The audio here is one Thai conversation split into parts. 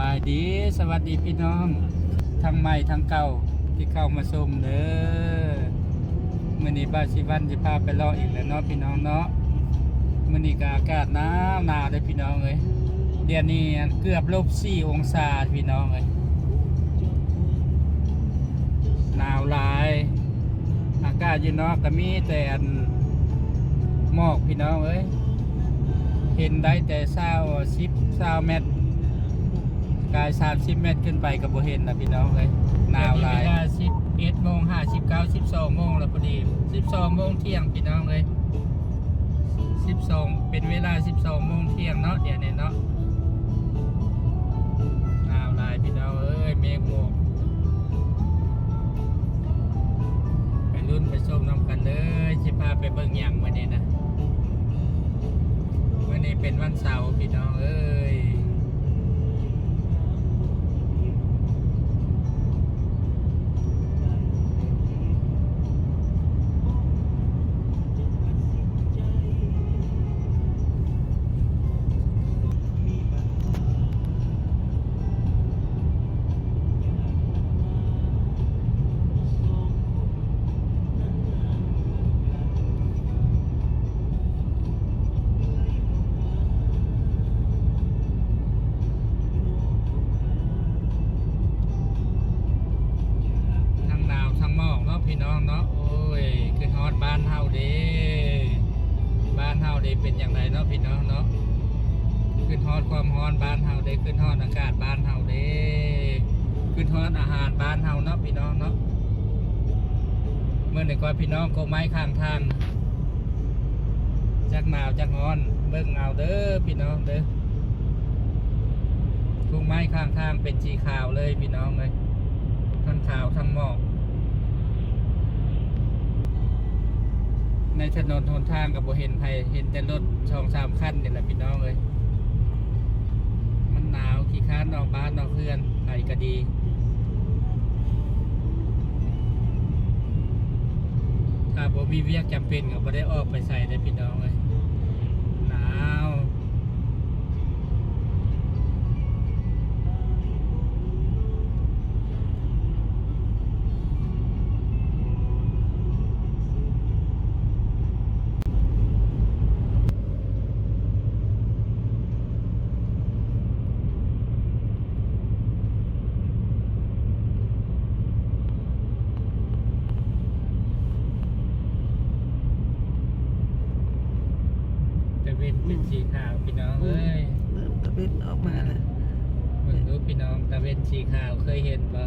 บายดี สวัสดีพี่น้อง ทั้งใหม่ทั้งเก่าที่เข้ามาชมเด้อมื้อนี้บ้านสิวันสิพาไปเลาะอีกแล้วเนาะพี่น้องเนาะมื้อนี้ก็อากาศหนาวหนาวเด้อพี่น้องเอ้ยเดือนนี้เกือบลบ4องศาพี่น้องเอ้ยหนาวหลาย อากาศอยู่นอกก็มีแต่อันหมอกพี่น้องเอ้ยเห็นได้แต่เศร้าสิบเศร้าเมตร กายสามสิบเมตรขึ้นไปกับโบเห็นนะพี่น้องเลยหนาวหลายเวลาสิบเอ็ดโมงห้าสิบเก้าสิบสองโมงแล้วพอดีสิบสองโมงเที่ยงพี่น้องเลยสิบสองเป็นเวลาสิบสองโมงเที่ยงเนาะเดี๋ยวนี้เนาะหนาวหลายพี่น้องเอ้ยเมฆหมอกไปรุ่นไปส้มน้ำกันเลยสิพาไปเบิ่งหยังวันนี้นะวันนี้เป็นวันเสาร์พี่น้องเอ้ย พี่น้องเนาะโอ้ยคือฮอดบ้านเฮาเด้บ้านเฮาเด้เป็นอย่างไรเนาะพี่น้องเนาะขึ้นฮอดความร้อนบ้านเฮาเด้ขึ้นฮอดอากาศบ้านเฮาเด้ขึ้นฮอดอาหารบ้านเฮาเนาะพี่น้องเนาะเมื่อไหร่ก็พี่น้องก็ไม้ข้างทางจักหนาวจักร้อนเบิ่งเอาเด้อพี่น้องเด้อลูกไม้ข้างทางเป็นสีขาวเลยพี่น้องเลยทั้งขาวทั้งหมอก ในถนนทนทางกับโบเห็นไผเห็นแต่รถช่องสามคันนี่แหละพี่น้องเลยมันหนาวขี้ค้านนอกบ้านนอกเพื่อนไปก็ดีถ้าบ่มีเวียกจำเป็นก็บ่ได้ออกไปใส่ได้พี่น้องเลยหนาว เป็นสีขาวพี่น้องเอ้ยเริ่มตะเวนออกมาแล้วเบิ่งดูพี่น้องตะเวนสีขาวเคยเห็นปะ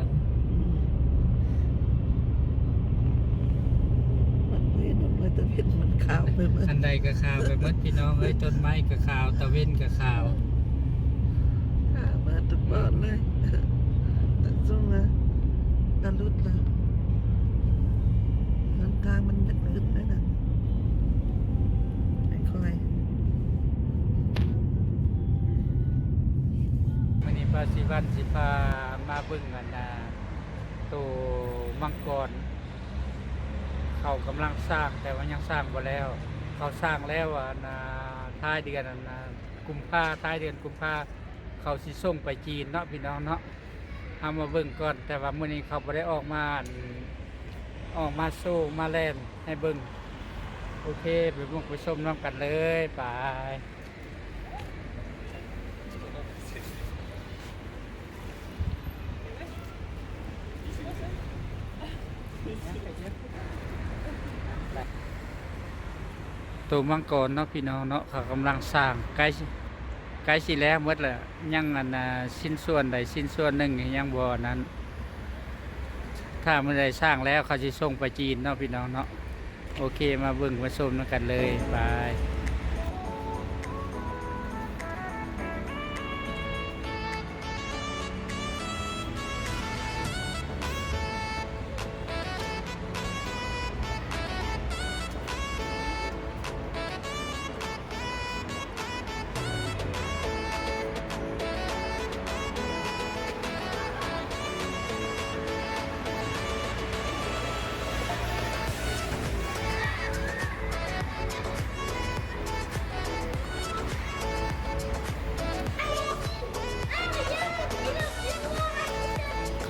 มันเวนมันตะเวนมันขาวไปหมดอันใดก็ขาวไปหมดพี่น้องเอ้ยต้นไม้ก็ขาวตะเวนก็ขาวขาวมาทุกบอนเลยตัดส่งนะตะลุดเลยลำทางมันจะลื่นเลยนะค่อย วัน นี้พาสิวันสิพามาบิ่งกันนะตัวมังกร เขากำลังสร้างแต่ว่ายังสร้างบ่แล้ว เขาสร้างแล้วอะนะท้ายเดือนนะกุมภาท้ายเดือนกุมภาเขาสิส่งไปจีนเนาะพี่น้องเนาะเอามาเบิ่งก่อนแต่ว่ามื้อนี้เขาบ่ได้ออกมาออกมาโซ่มาแล่นให้เบิ่งโอเคไปเบิ่งไปชมน้ำกันเลยไป ตัวมังกรเนาะพี่น้องเนาะเขากำลังสร้างใกล้ใกล้สิแล้วหมดแล้วยังอันชิ้นส่วนใดชิ้นส่วนหนึ่งยังบ่อนั้น ถ้าเมื่อใดสร้างแล้วเขาจะส่งไปจีนเนาะพี่น้องเนาะโอเคมาเบิ่งมาชมกันเลยบาย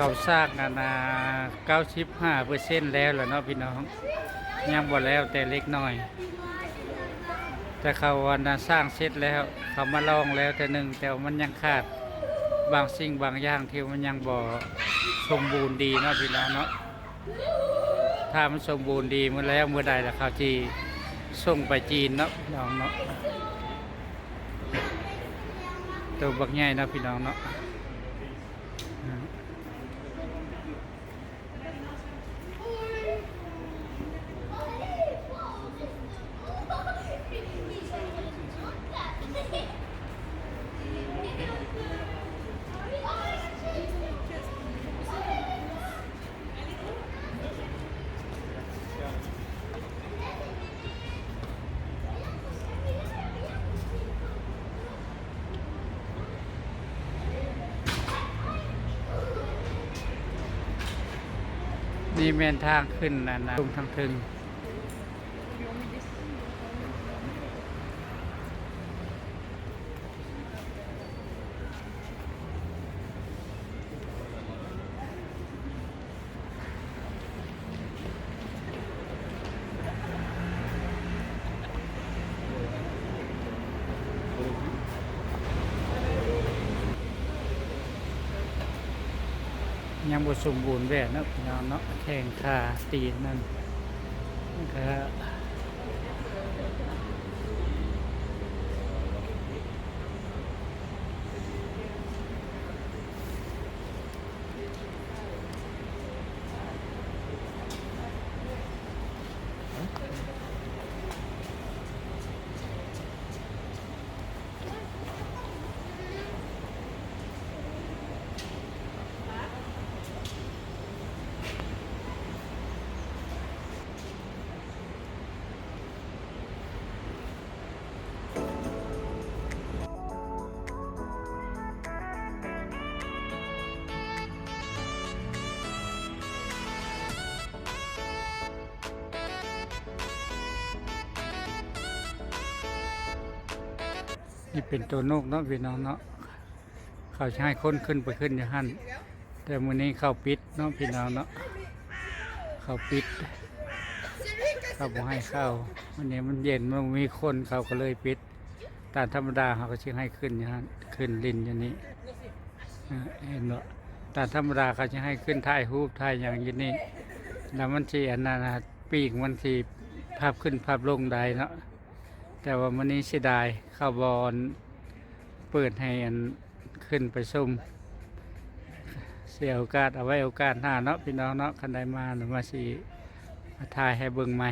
เขาสร้างกันนะ95เปอร์เซ็นต์แล้วแหละเนาะพี่น้องยังบ่แล้วแต่เล็กน้อย แต่เขาวันนะสร้างเสร็จแล้ว เขามาลองแล้วแต่หนึ่งแต่มันยังขาดบางสิ่งบางอย่างที่มันยังบ่สมบูรณ์ดีเนาะพี่น้องเนาะถ้ามันสมบูรณ์ดีเมื่อแล้วเมื่อใดล่ะเขาจีส่งไปจีนเนาะพี่น้องเนาะตัวบักใหญ่เนาะพี่น้องเนาะ นี่แม่นทางขึ้นนะนะลงทางถึง ยังบ่สมบูรณ์แบบเนาะพี่น้องเนาะแข่งขาตีนนั่นก็ นี่เป็นตัวนกเนาะพี่น้องเนาะเขาให้คนขึ้นไปขึ้นอยู่หันแต่มื้อนี้เขาปิดเนาะพี่น้องเนาะเขาปิดเขาบอกให้เข้าวันนี้มันเย็นมันมีคนเขาก็เลยปิดตามธรรมดาเขาก็ชื่อให้ขึ้นอย่างนั้นขึ้นลินอย่างนี้เห็นเนาะตามธรรมดาเขาจะให้ขึ้นถ่ายรูปถ่ายอย่างอย่างนี้แล้วมันสีอันนั้นนะปีกมันสีภาพขึ้นภาพลงได้เนาะ แต่ว่ามันนี้เสียดายข้าวบอลเปิดให้อันขึ้นไปชมเสียโอกาสเอาไว้โอกาสหน้าเนาะพี่น้องเนาะคันใดมาหรือมาสีมาทายให้เบิ่งใหม่